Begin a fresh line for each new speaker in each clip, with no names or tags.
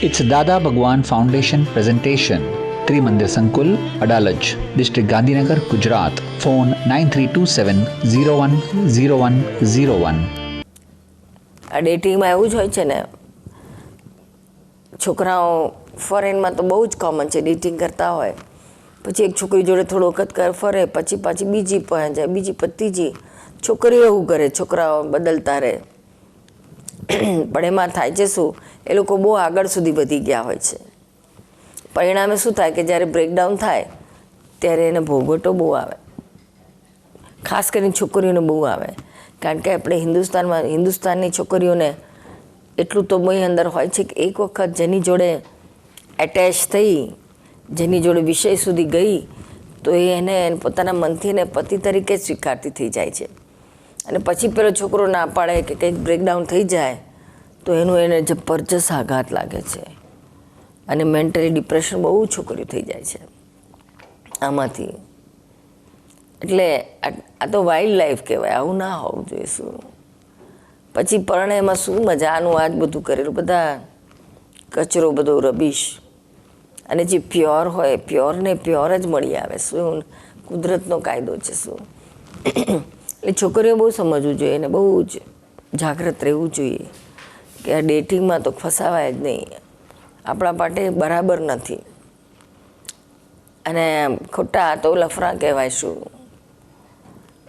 It's Dada Bhagwan Foundation presentation. Trimandir Sankul, Adalaj, District Gandhinagar, Gujarat. Phone 9327
આ ડેટિંગમાં એવું જ હોય છે ને છોકરાઓ ફોરેનમાં તો બહુ જ કોમન છે ડેટિંગ કરતા હોય પછી એક છોકરી જોડે થોડો વખત ફરે પછી પાછી બીજી પાસે જાય બીજી પછી ત્રીજી છોકરીઓ એવું કરે છોકરાઓ બદલતા રહે પણ એમાં થાય છે શું? એ લોકો બહુ આગળ સુધી વધી ગયા હોય છે. પરિણામે શું થાય કે જ્યારે બ્રેકડાઉન થાય, ત્યારે એને ભોગવટો બહુ આવે. ખાસ કરીને છોકરીઓને બહુ આવે. કારણ કે આપણે હિન્દુસ્તાનમાં, હિન્દુસ્તાનની છોકરીઓને એટલું તો મય અંદર હોય છે કે એક વખત જેની જોડે એટેચ થઈ, જેની જોડે વિષય સુધી ગઈ, તો એ એને પોતાના મનથી એને પતિ તરીકે જ સ્વીકારતી થઈ જાય છે. અને પછી પેલો છોકરો ના પાડે કે કંઈક બ્રેકડાઉન થઈ જાય તો એનું એને જબરજસ્ત આઘાત લાગે છે અને મેન્ટલી ડિપ્રેશન બહુ છોકરીઓ થઈ જાય છે આમાંથી. એટલે આ- તો વાઇલ્ડ લાઈફ કહેવાય, આવું ના હોવું જોઈએ શું? પછી પરણે એમાં શું મજાનું આ જ બધું કરેલું, બધા કચરો બધો રબીશ અને જે પ્યોર હોય પ્યોરને પ્યોર જ મળી આવે, શું કુદરતનો કાયદો છે શું? એટલે છોકરીઓ બહુ સમજવું જોઈએ અને બહુ જ જાગૃત રહેવું જોઈએ. કે આ ડેટિંગમાં તો ફસાવાય જ નહીં. આપણા માટે બરાબર નથી. અને ખોટા તો લફરા કહેવાય શું?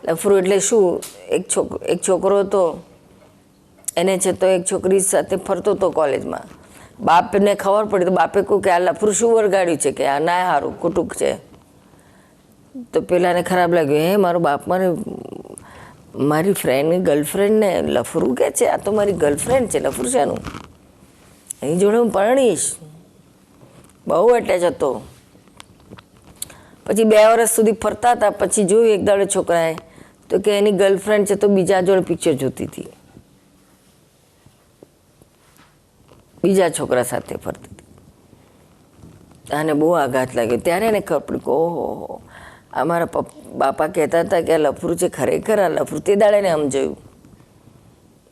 લફરું એટલે શું? એક છોકરો એક છોકરો હતો એને છે તો એક છોકરી સાથે ફરતો હતો કોલેજમાં. બાપને ખબર પડી તો બાપે કહ્યું કે આ લફરું શું વરગાડ્યું છે કે આ ના સારું કુટુંક છે. તો પેલાને ખરાબ લાગ્યું, હે, મારો બાપ મારે મારી ફ્રેન્ડની ગર્લફ્રેન્ડને લફરું કે છે? આ તો મારી ગર્લફ્રેન્ડ છે, લફરું છે એનું? જોડે હું પરણીશ. બહુ એટેચ હતો. પછી બે વર્ષ સુધી ફરતા હતા, પછી જોયું એક દાડે છોકરાએ, તો કે એની ગર્લફ્રેન્ડ છે તો બીજા જોડે પિક્ચર જોતી હતી. બીજા છોકરા સાથે ફરતી હતી. આને બહુ આઘાત લાગ્યો. ત્યારે એને ખબર પડી ઓહો અમારા પપ, બાપા કહેતા હતા કે આ લફરું છે ખરેખર, આ લફરું તે દાડે એને સમજાયું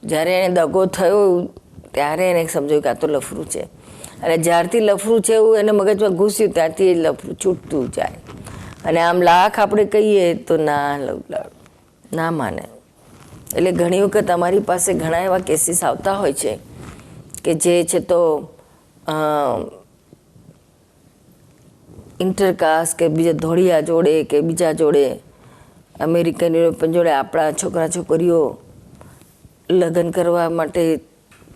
જ્યારે એને દગો થયો ત્યારે એને સમજાયું કે આ તો લફરું છે. અને જ્યારથી લફરું છે એવું એને મગજમાં ઘૂસ્યું, ત્યારથી એ લફરું છૂટતું જાય. અને આમ લાખ આપણે કહીએ તો ના ના માને. એટલે ઘણી વખત અમારી પાસે ઘણા એવા કેસીસ આવતા હોય છે કે જે છે તો ઇન્ટરકાસ્ટ કે બીજા ધોળિયા જોડે કે બીજા જોડે અમેરિકન યુરોપિયન જોડે આપણા છોકરા છોકરીઓ લગ્ન કરવા માટે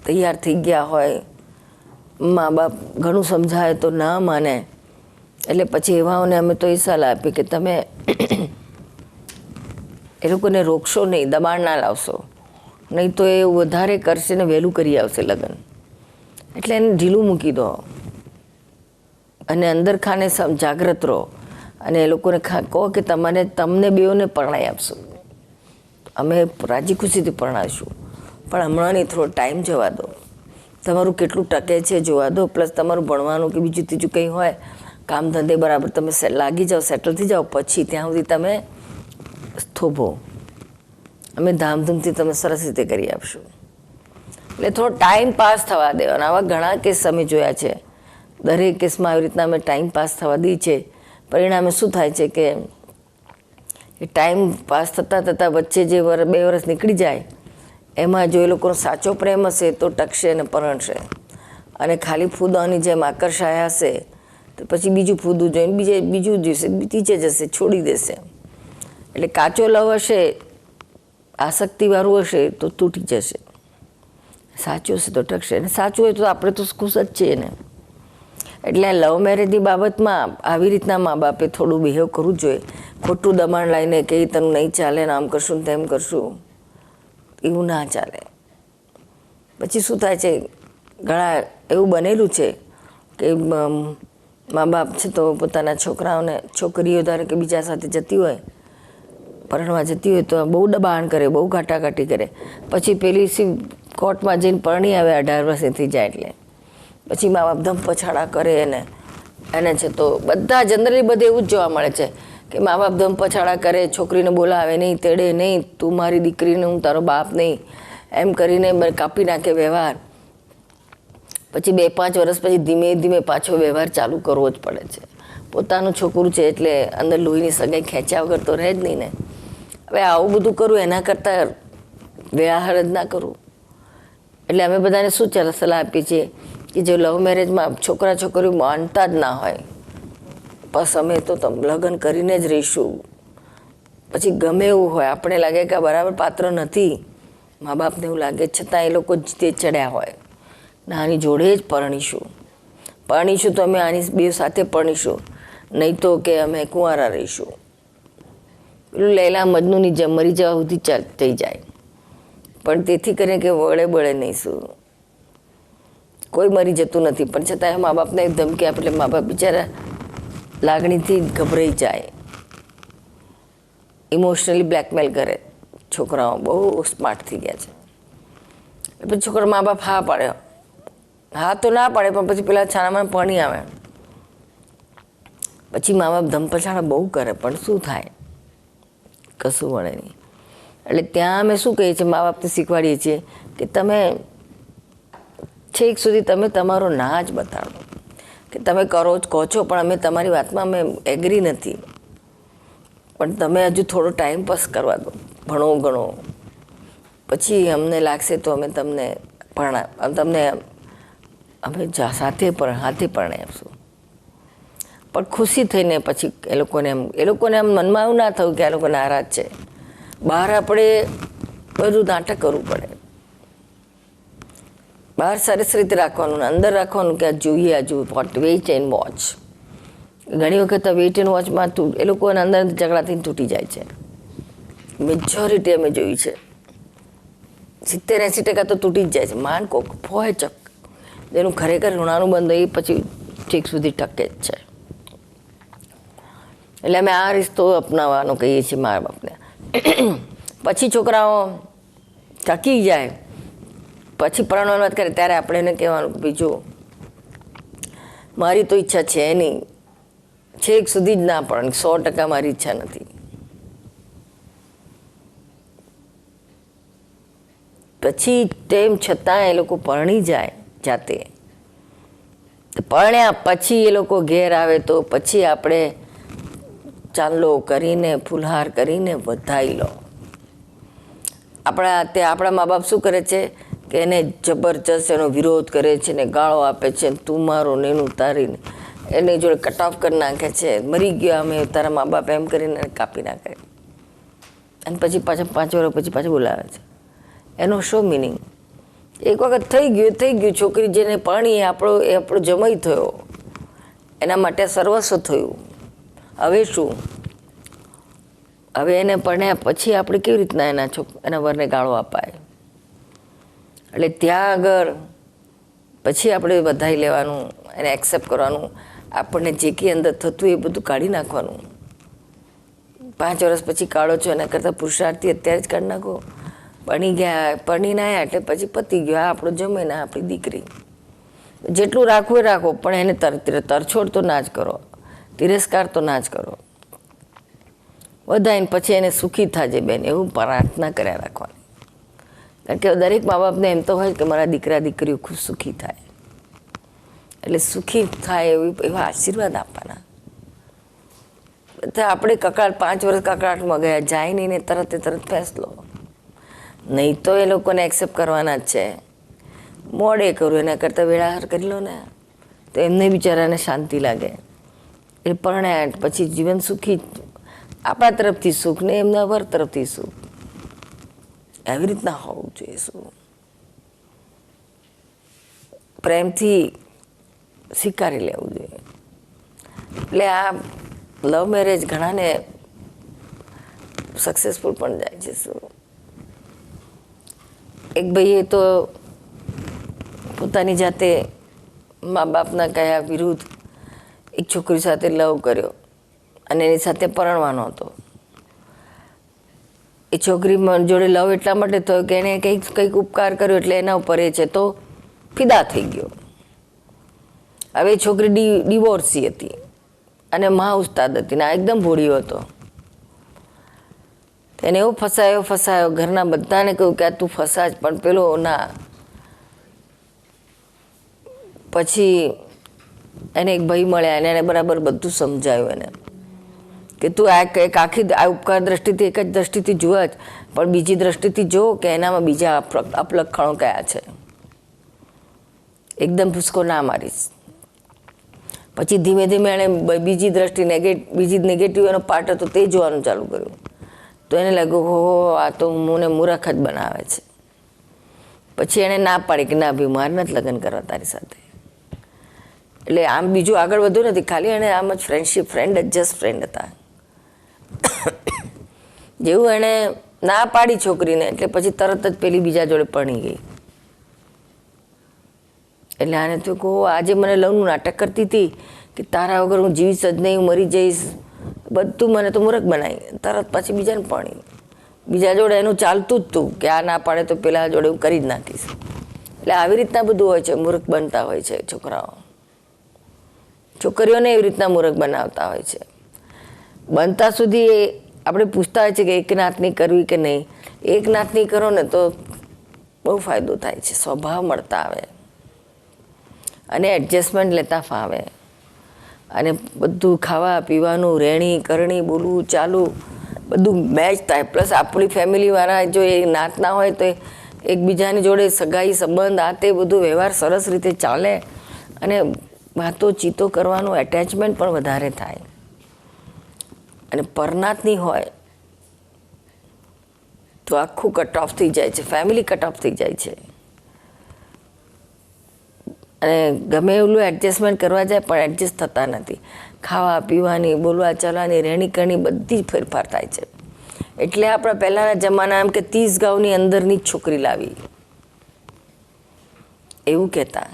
તૈયાર થઈ ગયા હોય. મા બાપ ઘણું સમજાય તો ના માને. એટલે પછી એવાઓને અમે તો એ સલાહ આપી કે તમે એ લોકોને રોકશો નહીં, દબાણ ના લાવશો. નહીં તો એ વધારે કરશે ને વહેલું કરી આવશે લગ્ન. એટલે એને ઢીલું મૂકી દો. અને અંદર ખાને સમ જાગ્રત રહો. અને એ લોકોને કહો કે તમારે તમને બેઓને પરણાઈ આપશો. અમે રાજી ખુશીથી પરણાવીશું. પણ હમણાં નહીં, થોડો ટાઈમ જવા દો. તમારું કેટલું ટકે છે જોવા દો. પ્લસ તમારું ભણવાનું કે બીજું ત્રીજું કંઈ હોય, કામ ધંધે બરાબર તમે લાગી જાઓ સેટલ થઈ જાઓ, પછી ત્યાં સુધી તમે થોભો. અમે ધામધૂમથી તમે સરસ રીતે કરી આપશું. એટલે થોડો ટાઈમ પાસ થવા દેવાનો. આવા ઘણા કેસ અમે જોયા છે. દરેક કેસમાં આવી રીતના અમે ટાઈમ પાસ થવા દઈએ છે. પરિણામે શું થાય છે કે, એ ટાઈમ પાસ થતાં થતાં વચ્ચે જે વર, બે વર્ષ નીકળી જાય, એમાં જો એ લોકોનો સાચો પ્રેમ હશે તો ટકશે અને પરણશે. અને ખાલી ફૂદાની જેમ આકર્ષાયા હશે, તો પછી બીજું ફૂદું જોઈને બીજે, બીજું દિવસે ત્રીજે જશે છોડી દેશે. એટલે કાચો લવ હશે, આસક્તિવાળું હશે તો તૂટી જશે. સાચું હશે તો ટકશે. અને સાચું હોય તો આપણે તો ખુશ જ છીએ ને. એટલે લવ મેરેજની બાબતમાં આવી રીતના મા બાપે થોડું બિહેવ કરવું જોઈએ. ખોટું દબાણ લાવીને કે "ઈ તને નહીં ચાલે, ને આમ કરશું ને તેમ કરશું. એવું ના ચાલે. પછી શું થાય છે, ઘણા એવું બનેલું છે કે મા બાપ છે તો પોતાના છોકરાઓને, છોકરીઓ ધારે કે બીજા સાથે જતી હોય, પરણવા જતી હોય તો બહુ દબાણ કરે, બહુ ઘાટાઘાટી કરે. પછી પેલી સી કોર્ટમાં જઈને પરણી આવે, અઢાર વર્ષથી જાય એટલે. પછી મા બાપ ધમ પછાડા કરે એને. એને છે તો બધા જનરલી બધે એવું જ જોવા મળે છે કે મા બાપ ધમ પછાડા કરે, છોકરીને બોલાવે નહીં, તેડે નહીં, તું મારી દીકરીને, હું તારો બાપ નહીં. એમ કરીને કાપી નાખે વ્યવહાર. પછી બે પાંચ વર્ષ પછી ધીમે ધીમે પાછો વ્યવહાર ચાલુ કરવો જ પડે છે. પોતાનું છોકરું છે એટલે અંદર લોહીની સગાઈ ખેંચ્યા વગર તો રહે જ નહીં ને. હવે આવું બધું કરું એના કરતાં વ્યવહાર જ ના કરું. એટલે અમે બધાને શું સલાહ આપીએ છીએ? કે જો લવ મેરેજમાં છોકરા છોકરીઓ માનતા જ ના હોય, બસ અમે તો લગ્ન કરીને જ રહીશું. પછી ગમે એવું હોય, આપણે લાગે કે બરાબર પાત્ર નથી. મા બાપને એવું લાગે, છતાં એ લોકો તે ચડ્યા હોય. નાની જોડે જ પરણીશું. પરણીશું તો અમે આની બે સાથે પરણીશું. નહીં તો કે અમે કુંવારા રહીશું. પેલું લૈલા મજનુની જેમ મરી જવા સુધી ચાલ થઈ જાય. પણ તેથી કરીને કે વળે બળે નહીં શું. કોઈ મરી જતું નથી. પણ છતાં મા બાપને ધમકી આપે એટલે મા બાપ બિચારા લાગણીથી ગભરાઈ જાય. ઇમોશનલી બ્લેકમેલ કરે છોકરાઓ. બહુ સ્માર્ટ થઈ ગયા છે. પછી છોકરા મા બાપ હા પાડ્યો. હા તો ના પાડે, પણ પછી પેલા છાણામાં પાણી આવે. પછી મા બાપ ધમપછાડા બહુ કરે, પણ શું થાય? કશું મળે નહીં. એટલે ત્યાં અમે શું કહીએ છીએ મા બાપને શીખવાડીએ છીએ કે તમે છેક સુધી તમે તમારો ના જ બતાડો. કે તમે કરો જ કહો છો, પણ અમે તમારી વાતમાં અમે એગ્રી નથી. પણ તમે હજુ થોડો ટાઈમ પાસ કરવા દો, ભણો, ગણો. પછી અમને લાગશે તો અમે તમને પરણા તમને અમે સાથે પણ હાથે પરણે આપશું પણ ખુશી થઈને પછી એ લોકોને એમ, એ લોકોને એમ મનમાં એવું ના થયું કે આ લોકો નારાજ છે. બહાર આપણે બધું નાટક કરવું પડે. બહાર સરસ રીતે રાખવાનું, અંદર રાખવાનું કે આ જોઈએ, આ જોયું વોટ વેઇટ એન્ડ વોચ ઘણી વખત વેઇટ એન્ડ વોચમાં એ લોકો અંદર ઝઘડાથી તૂટી જાય છે. મેજોરિટી અમે જોઈ છે. સિત્તેર એંસી ટકા તો તૂટી જ જાય છે. માન કોક ફોય ચક. જેનું ખરેખર ઋણાનું બંધ એ પછી ઠીક સુધી ટકે જ છે. એટલે અમે આ રીસ્તો અપનાવવાનો કહીએ છીએ મારા બાપને. પછી છોકરાઓ ટકી જાય. પછી પરણવાની વાત કરે, ત્યારે આપણે એને કહેવાનું બીજું મારી તો ઈચ્છા છે નહીં છેક સુધી જ ના પણ સો ટકા મારી ઈચ્છા નથી. પછી તેમ છતાં એ લોકો પરણી જાય જાતે. પરણ્યા પછી એ લોકો ઘેર આવે તો પછી આપણે ચાંદલો કરીને, ફુલહાર કરીને વધાઈ લો. આપણા તે આપણા મા બાપ શું કરે છે? કે એને જબરજસ્ત એનો વિરોધ કરે છે ને ગાળો આપે છે તું મારો ને એનું તારીને એની જોડે કટ ઓફ કરી નાખે છે. મરી ગયા અમે, તારા મા બાપ એમ કરીને કાપી નાખે. અને પછી પાછા પાંચ વર્ષ પછી પાછું બોલાવે છે. એનો શો મિનિંગ એક વખત થઈ ગયું થઈ ગયું. છોકરી જેને પાણી આપણો, એ આપણો જમાઈ થયો. એના માટે સર્વસ્વ થયું. હવે શું? હવે એને પરણ્યા પછી આપણે કેવી રીતના એના છોક, એના વરને ગાળો અપાય? એટલે ત્યાં આગળ પછી આપણે વધાઈ લેવાનું એને એક્સેપ્ટ કરવાનું. આપણને જે કંઈ અંદર થતું એ બધું કાઢી નાખવાનું. પાંચ વર્ષ પછી કાઢો છો એના કરતાં પુરુષાર્થી અત્યારે જ કાઢી નાખો. પરણી ગયા પરણી ના એટલે પછી પતી ગયો. આ આપણો જમે ને આપણી દીકરી. જેટલું રાખવું એ રાખો, પણ એને તર, તરછોડ તો ના જ કરો. તિરસ્કાર તો ના જ કરો. વધાઈને પછી એને સુખી થાજે બેન, એવું પ્રાર્થના કર્યા રાખવાની. કારણ કે દરેક મા બાપને એમ તો હોય કે મારા દીકરા દીકરીઓ ખૂબ સુખી થાય. એટલે સુખી થાય એવી એવા આશીર્વાદ આપવાના. બધા આપણે કકડાટ પાંચ વર્ષ કકડાટમાં ગયા, જાય નહીં ને તરત તરત ફેસલો. નહીં તો એ લોકોને એક્સેપ્ટ કરવાના જ છે. મોડે કરું, એના કરતાં વેળાહાર કરી લો ને. તો એમને બિચારાને શાંતિ લાગે. એ પરણ્યા પછી જીવન સુખી, આપણા તરફથી સુખ ને એમના વર તરફથી સુખ. એવી રીતના હોવું જોઈએ શું? પ્રેમથી સ્વીકારી લેવું જોઈએ. એટલે આ લવ મેરેજ ઘણાને સક્સેસફુલ પણ જાય છે શું? એક ભાઈએ તો પોતાની જાતે મા બાપના કયા વિરુદ્ધ એક છોકરી સાથે લવ કર્યો અને એની સાથે પરણવાનો હતો. એ છોકરી જોડે લવ એટલા માટે થયો કે એણે કંઈક કંઈક ઉપકાર કર્યો એટલે એના ઉપર એ છે તો ફિદા થઈ ગયો. હવે છોકરી ડી, ડિવોર્સી હતી અને મહા ઉસ્તાદ હતી ને એકદમ ભોળીયો હતો. એને એવો ફસાયો ફસાયો, ઘરના બધાને કહ્યું કે આ તું ફસાજ, પણ પેલો ના. પછી એને એક ભાઈ મળ્યા અને એને બરાબર બધું સમજાયું એને. કે તું આ એક આખી આ ઉપકાર દ્રષ્ટિથી, એક જ દ્રષ્ટિથી જુએ જ, પણ બીજી દ્રષ્ટિથી જો કે એનામાં બીજા અપલખણો કયા છે? એકદમ ભૂસકો ના મારીશ. પછી ધીમે ધીમે એણે બીજી દ્રષ્ટિ નેગેટ બીજી નેગેટિવ એનો પાર્ટ હતો તે જોવાનું ચાલુ કર્યું. તો એને લાગ્યું, હો આ તો મને મૂરખ જ બનાવે છે. પછી એણે ના પાડી કે, ના ભાઈ, મારે નથી લગ્ન કરવા તારી સાથે. એટલે આમ બીજું આગળ વધ્યું નથી. ખાલી એણે આમ જ ફ્રેન્ડશીપ ફ્રેન્ડ જ જસ્ટ ફ્રેન્ડ હતા. જેવું એણે ના પાડી છોકરીને, એટલે પછી તરત જ પેલી બીજા જોડે પરણી ગઈ. એટલે આને તો કહો આજે મને લવનું નાટક કરતી હતી કે તારા વગર હું જીવીશ જ નહીં, હું મરી જઈશ. બધું મને તો મૂર્ખ બનાવી. તરત પછી બીજાને પાણી બીજા જોડે એનું ચાલતું જ હતું કે આ ના પાડે તો પેલા જોડે હું કરી જ નાખીશ એટલે આવી રીતના બધું હોય છે, મૂર્ખ બનતા હોય છે છોકરાઓ. છોકરીઓને એવી રીતના મૂર્ખ બનાવતા હોય છે. બનતા સુધી આપણે પૂછતા હોય છે કે એક નાતની કરવી કે નહીં. એક નાતની કરો ને તો બહુ ફાયદો થાય છે. સ્વભાવ મળતા આવે. અને એડજસ્ટમેન્ટ લેતા ફાવે. અને બધું ખાવા, પીવાનું, રહેણી, કરણી, બોલવું, ચાલવું, બધું મેચ થાય. પ્લસ આપણી ફેમિલીવાળા જો એ નાતના હોય તો એકબીજાની જોડે સગાઈ, સંબંધ, આ તે બધું વ્યવહાર સરસ રીતે ચાલે. અને વાતો ચીતો કરવાનું એટેચમેન્ટ પણ વધારે થાય. અને પરનાતની હોય, તો આખું કટ ઓફ થઈ જાય છે ફેમિલી કટ ઓફ થઈ જાય છે. અને ગમે એટલું એડજસ્ટમેન્ટ કરવા જાય, પણ એડજસ્ટ થતા નથી. ખાવા, પીવાની, બોલવા ચાલવાની રહેણી કરણી બધી જ ફેરફાર થાય છે. એટલે આપણા પહેલાંના જમાના એમ કે ત્રીસ ગાઉની અંદરની છોકરી લાવી. એવું કહેતા.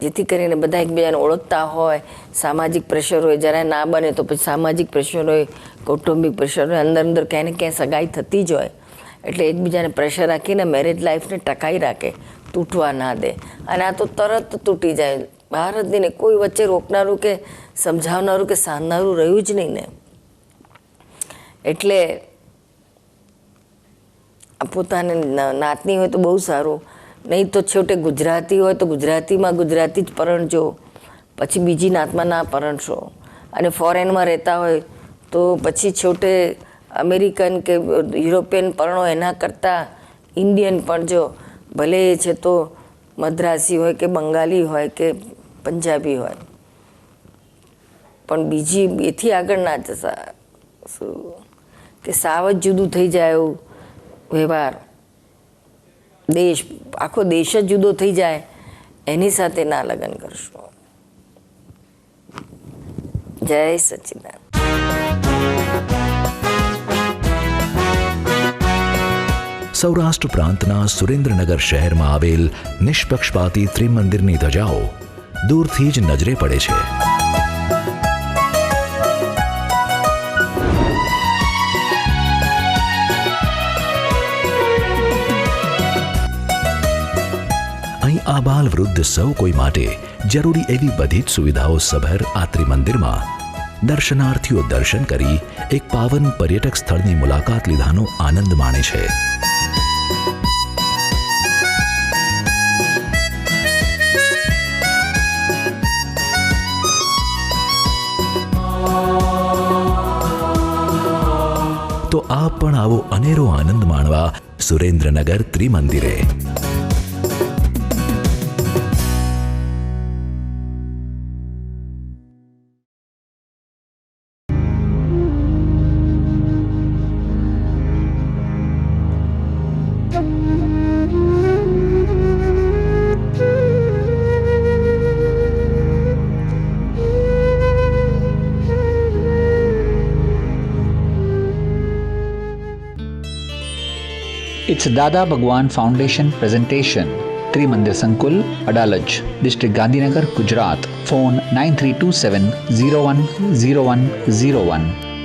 જેથી કરીને બધા એકબીજાને ઓળખતા હોય, સામાજિક પ્રેશર હોય જરા ના બને તો પછી સામાજિક પ્રેશર હોય, કૌટુંબિક પ્રેશર હોય, અંદર અંદર ક્યાંય ને ક્યાંય સગાઈ થતી જ હોય. એટલે એકબીજાને પ્રેશર રાખીને મેરેજ લાઈફને ટકાઈ રાખે, તૂટવા ના દે. અને આ તો તરત તૂટી જાય. નહીં ને કોઈ વચ્ચે રોકનારું કે સમજાવનારું કે સાંધનારું રહ્યું જ નહીં ને. એટલે પોતાને નાતની હોય તો બહુ સારું. નહીં તો છેવટે ગુજરાતી હોય તો ગુજરાતીમાં ગુજરાતી જ પરણજો. પછી બીજી નાતમાં ના પરણશો. અને ફોરેનમાં રહેતા હોય તો પછી છેવટે અમેરિકન કે યુરોપિયન પરણો એના કરતાં ઇન્ડિયન પરણજો. ભલે એ છે તો મદ્રાસી હોય કે બંગાળી હોય કે પંજાબી હોય. પણ બીજી એથી આગળ ના જતા. શું? કે સાવ જ જુદું થઈ જાય એવું વ્યવહાર. દેશ, આખો દેશ જ જુદો થઈ જાય, એની સાથે ના લગ્ન કરશો. જય સચિદાન.
સૌરાષ્ટ્ર પ્રાંતના સુરેન્દ્રનગર શહેરમાં આવેલ નિષ્પક્ષપાતી ત્રિમંદિરની ધજાઓ દૂરથી જ નજરે પડે છે. આબાલ વૃદ્ધ સૌ કોઈ માટે જરૂરી એવી બધી જ સુવિધાઓ સભર આ ત્રિમંદિરમાં દર્શનાર્થીઓ દર્શન કરી એક પાવન પર્યટક સ્થળની મુલાકાત લીધાનો આનંદ માણે છે. તો આપ પણ આવો અનેરો આનંદ માણવા Surendranagar ત્રિમંદિરે.
It's Dada Bhagwan Foundation presentation. Trimandir Sankul, Adalaj, District Gandhinagar, Gujarat. Phone 9327 010101.